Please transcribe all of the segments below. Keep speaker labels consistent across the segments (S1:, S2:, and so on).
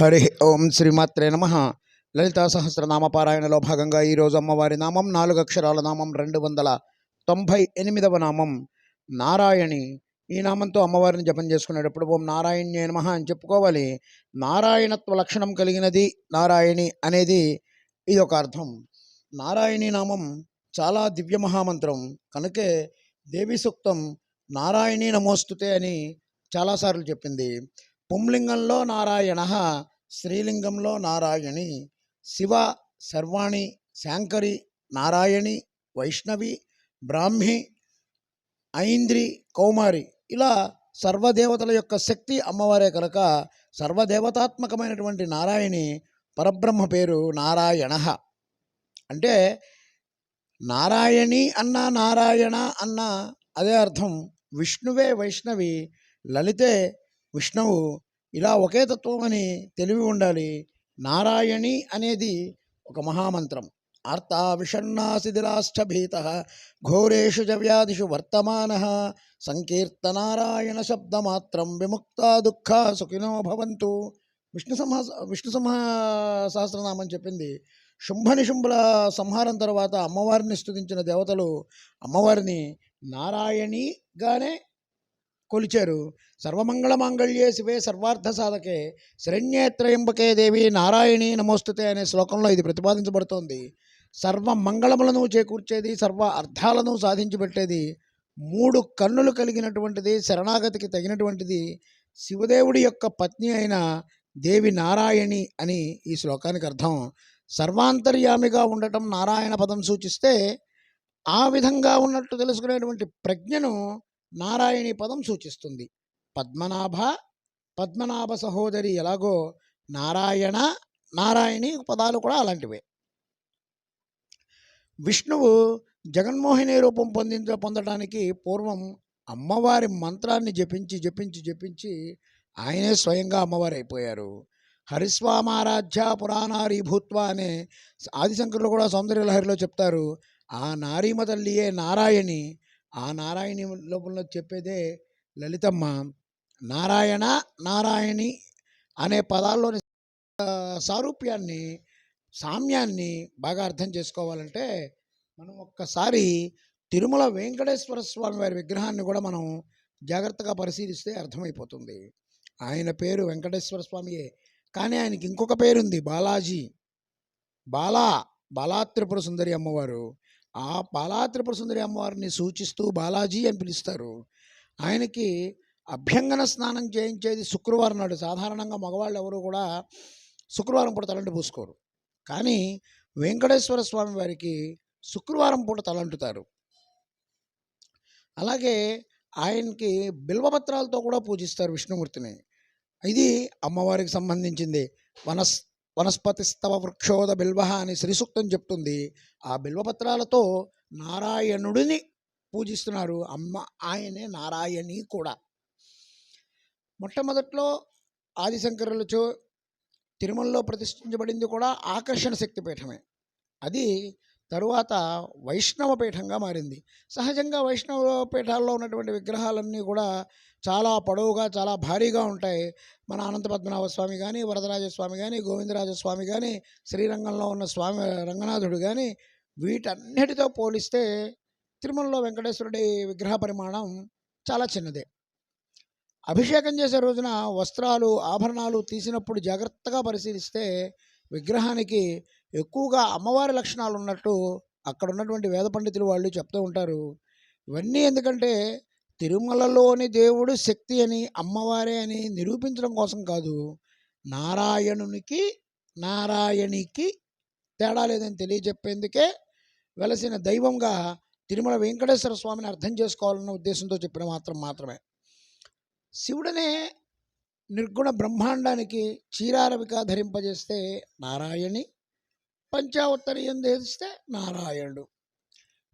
S1: హరి ఓం శ్రీమాత్రే నమ. లలితా సహస్రనామ పారాయణలో భాగంగా ఈరోజు అమ్మవారి నామం నాలుగు అక్షరాల నామం రెండు వందల తొంభై ఎనిమిదవ నామం నారాయణి. ఈ నామంతో అమ్మవారిని జపం చేసుకునేటప్పుడు ఓం నారాయణ్యే నమ అని చెప్పుకోవాలి. నారాయణత్వ లక్షణం కలిగినది నారాయణి అనేది ఇది ఒక అర్థం. నారాయణి నామం చాలా దివ్య మహామంత్రం. కనుకే దేవి సూక్తం నారాయణి నమోస్తుతే అని చాలాసార్లు చెప్పింది. పుంలింగంలో నారాయణ స్త్రీలింగంలో నారాయణి శివ సర్వాణి శాంకరి నారాయణి వైష్ణవి బ్రాహ్మి ఐంద్రి కౌమారి. ఇలా సర్వదేవతల యొక్క శక్తి అమ్మవారే కనుక సర్వదేవతాత్మకమైనటువంటి నారాయణి పరబ్రహ్మ పేరు నారాయణ. అంటే నారాయణి అన్న నారాయణ అన్న అదే అర్థం. విష్ణువే వైష్ణవి లలితే విష్ణువు ఇలా ఒకే తత్వం అని తెలివి ఉండాలి. నారాయణి అనేది ఒక మహామంత్రం. ఆర్తా విషణ్ణాసిదిరాష్టభీత ఘోరేషు చ వ్యాధిషు వర్తమాన సంకీర్తనారాయణ శబ్దమాత్రం విముక్త దుఃఖ సుఖినో భవంతు. విష్ణు సంహా విష్ణు సంహా సహస్రనామం చెప్పింది. శుంభ నిశుంభుల సంహారం తర్వాత అమ్మవారిని స్థుతించిన దేవతలు అమ్మవారిని నారాయణిగానే కొలిచారు. సర్వమంగళమాంగళ్యే శివే సర్వార్థ సాధకే శరణ్యేత్రయంబకే దేవి నారాయణి నమోస్తుతే అనే శ్లోకంలో ఇది ప్రతిపాదించబడుతోంది. సర్వ మంగళములను చేకూర్చేది సర్వ అర్థాలను సాధించి పెట్టేది మూడు కన్నులు కలిగినటువంటిది శరణాగతికి తగినటువంటిది శివదేవుడి యొక్క పత్ని అయిన దేవి నారాయణి అని ఈ శ్లోకానికి అర్థం. సర్వాంతర్యామిగా ఉండటం నారాయణ పదం సూచిస్తే ఆ విధంగా ఉన్నట్టు తెలుసుకునేటువంటి ప్రజ్ఞను నారాయణి పదం సూచిస్తుంది. పద్మనాభ పద్మనాభ సహోదరి ఎలాగో నారాయణ నారాయణి పదాలు కూడా అలాంటివే. విష్ణువు జగన్మోహిని రూపం పొందించ పొందడానికి పూర్వం అమ్మవారి మంత్రాన్ని జపించి జపించి జపించి ఆయనే స్వయంగా అమ్మవారు అయిపోయారు హరిస్వామారాధ్య పురాణారీ భూత్వ అనే ఆదిశంకరులు కూడా సౌందర్యలహరిలో చెప్తారు ఆ నారీమ తల్లియే నారాయణి ఆ నారాయణి లోపల చెప్పేదే లలితమ్మ నారాయణ నారాయణి అనే పదాల్లోని సారూప్యాన్ని సామ్యాన్ని బాగా అర్థం చేసుకోవాలంటే మనం ఒక్కసారి తిరుమల వెంకటేశ్వర స్వామి వారి విగ్రహాన్ని కూడా మనం జాగ్రత్తగా పరిశీలిస్తే అర్థమైపోతుంది. ఆయన పేరు వెంకటేశ్వర స్వామియే. కానీ ఆయనకి ఇంకొక పేరుంది బాలాజీ. బాలా బాలా త్రిపుర సుందరి అమ్మవారు. ఆ బాలాత్రిపుర సుందరి అమ్మవారిని సూచిస్తూ బాలాజీ అని పిలుస్తారు. ఆయనకి అభ్యంగన స్నానం చేయించేది శుక్రవారం నాడు. సాధారణంగా మగవాళ్ళు ఎవరు కూడా శుక్రవారం పూట తలంటు పూసుకోరు. కానీ వెంకటేశ్వర స్వామి వారికి శుక్రవారం పూట తలంటుతారు. అలాగే ఆయనకి బిల్వపత్రాలతో కూడా పూజిస్తారు విష్ణుమూర్తిని. ఇది అమ్మవారికి సంబంధించింది. వనస్ వనస్పతిస్తవ వృక్షోద బిల్వ అని శ్రీసూక్తం చెప్తుంది. ఆ బిల్వపత్రాలతో నారాయణుడిని పూజిస్తున్నారు. అమ్మ ఆయనే నారాయణి కూడా. మొట్టమొదట్లో ఆదిశంకరులచో తిరుమలలో ప్రతిష్ఠించబడింది కూడా ఆకర్షణ శక్తి పీఠమే అది తరువాత వైష్ణవ పీఠంగా మారింది. సహజంగా వైష్ణవ పీఠాల్లో ఉన్నటువంటి విగ్రహాలన్నీ కూడా చాలా పొడవుగా చాలా భారీగా ఉంటాయి. మన అనంత పద్మనాభ స్వామి కానీ వరదరాజస్వామి కానీ గోవిందరాజస్వామి కానీ శ్రీరంగంలో ఉన్న స్వామి రంగనాథుడు కానీ వీటన్నిటితో పోలిస్తే తిరుమలలో వెంకటేశ్వరుడి విగ్రహ పరిమాణం చాలా చిన్నదే. అభిషేకం చేసే రోజున వస్త్రాలు ఆభరణాలు తీసినప్పుడు జాగ్రత్తగా పరిశీలిస్తే విగ్రహానికి ఎక్కువగా అమ్మవారి లక్షణాలు ఉన్నట్టు అక్కడ ఉన్నటువంటి వేద పండితులు వాళ్ళు చెప్తూ ఉంటారు. ఇవన్నీ ఎందుకంటే తిరుమలలోని దేవుడు శక్తి అని అమ్మవారే అని నిరూపించడం కోసం కాదు. నారాయణునికి నారాయణికి తేడా లేదని తెలియజెప్పేందుకే వెలసిన దైవంగా తిరుమల వెంకటేశ్వర స్వామిని అర్థం చేసుకోవాలన్న ఉద్దేశంతో చెప్పిన మాత్రం మాత్రమే. శివుడనే నిర్గుణ బ్రహ్మాండానికి చీరారవిక ధరింపజేస్తే నారాయణి పంచావత్తరీయం ధరిస్తే నారాయణుడు.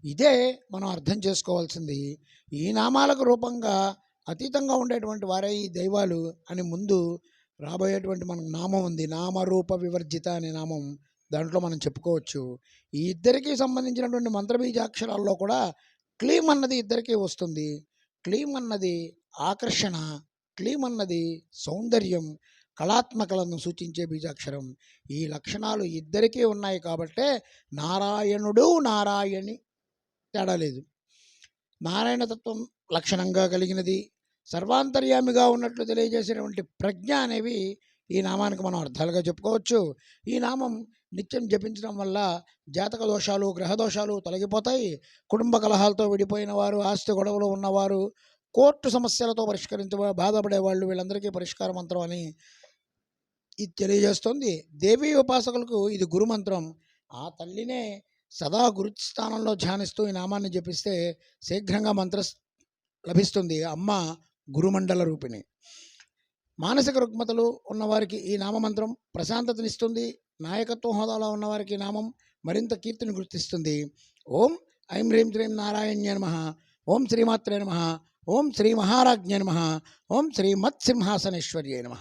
S1: ఇదే మనం అర్థం చేసుకోవాల్సింది. ఈ నామాలకు రూపంగా అతీతంగా ఉండేటువంటి వారే ఈ దైవాలు అని ముందు రాబోయేటువంటి మనకు నామం ఉంది. నామరూప వివర్జిత అనే నామం దాంట్లో మనం చెప్పుకోవచ్చు. ఈ ఇద్దరికి సంబంధించినటువంటి మంత్రబీజాక్షరాల్లో కూడా క్లీమ్ అన్నది ఇద్దరికీ వస్తుంది. క్లీమ్ అన్నది ఆకర్షణ క్లీమ్ అన్నది సౌందర్యం కళాత్మకలను సూచించే బీజాక్షరం. ఈ లక్షణాలు ఇద్దరికీ ఉన్నాయి కాబట్టే నారాయణుడు నారాయణి తేడా లేదు. నారాయణతత్వం లక్షణంగా కలిగినది సర్వాంతర్యామిగా ఉన్నట్లు తెలియజేసినటువంటి ప్రజ్ఞ అనేవి ఈ నామానికి మనం అర్థాలుగా చెప్పుకోవచ్చు. ఈ నామం నిత్యం జపించడం వల్ల జాతక దోషాలు గ్రహ దోషాలు తొలగిపోతాయి. కుటుంబ కలహాలతో విడిపోయిన వారు ఆస్తి గొడవలు ఉన్నవారు కోర్టు సమస్యలతో పరిష్కరించ బాధపడే వాళ్ళు వీళ్ళందరికీ పరిష్కార మంత్రం అని ఇది తెలియజేస్తుంది. దేవీ ఉపాసకులకు ఇది గురుమంత్రం. ఆ తల్లినే సదా గురుస్థానంలో ధ్యానిస్తూ ఈ నామాన్ని జపిస్తే శీఘ్రంగా మంత్ర లభిస్తుంది. అమ్మ గురుమండల రూపిణి. మానసిక రుగ్మతలు ఉన్నవారికి ఈ నామమంత్రం ప్రశాంతతనిస్తుంది. నాయకత్వ హోదాలో ఉన్నవారికి నామం మరింత కీర్తిని గుర్తిస్తుంది. ఓం ఐం హ్రీం శ్రీం నారాయణ్య నమ. ఓం శ్రీమాత్రే నమ. ఓం శ్రీ మహారాజ్ఞ నమ. ఓం శ్రీ మత్సింహాసనేశ్వర్య నమ.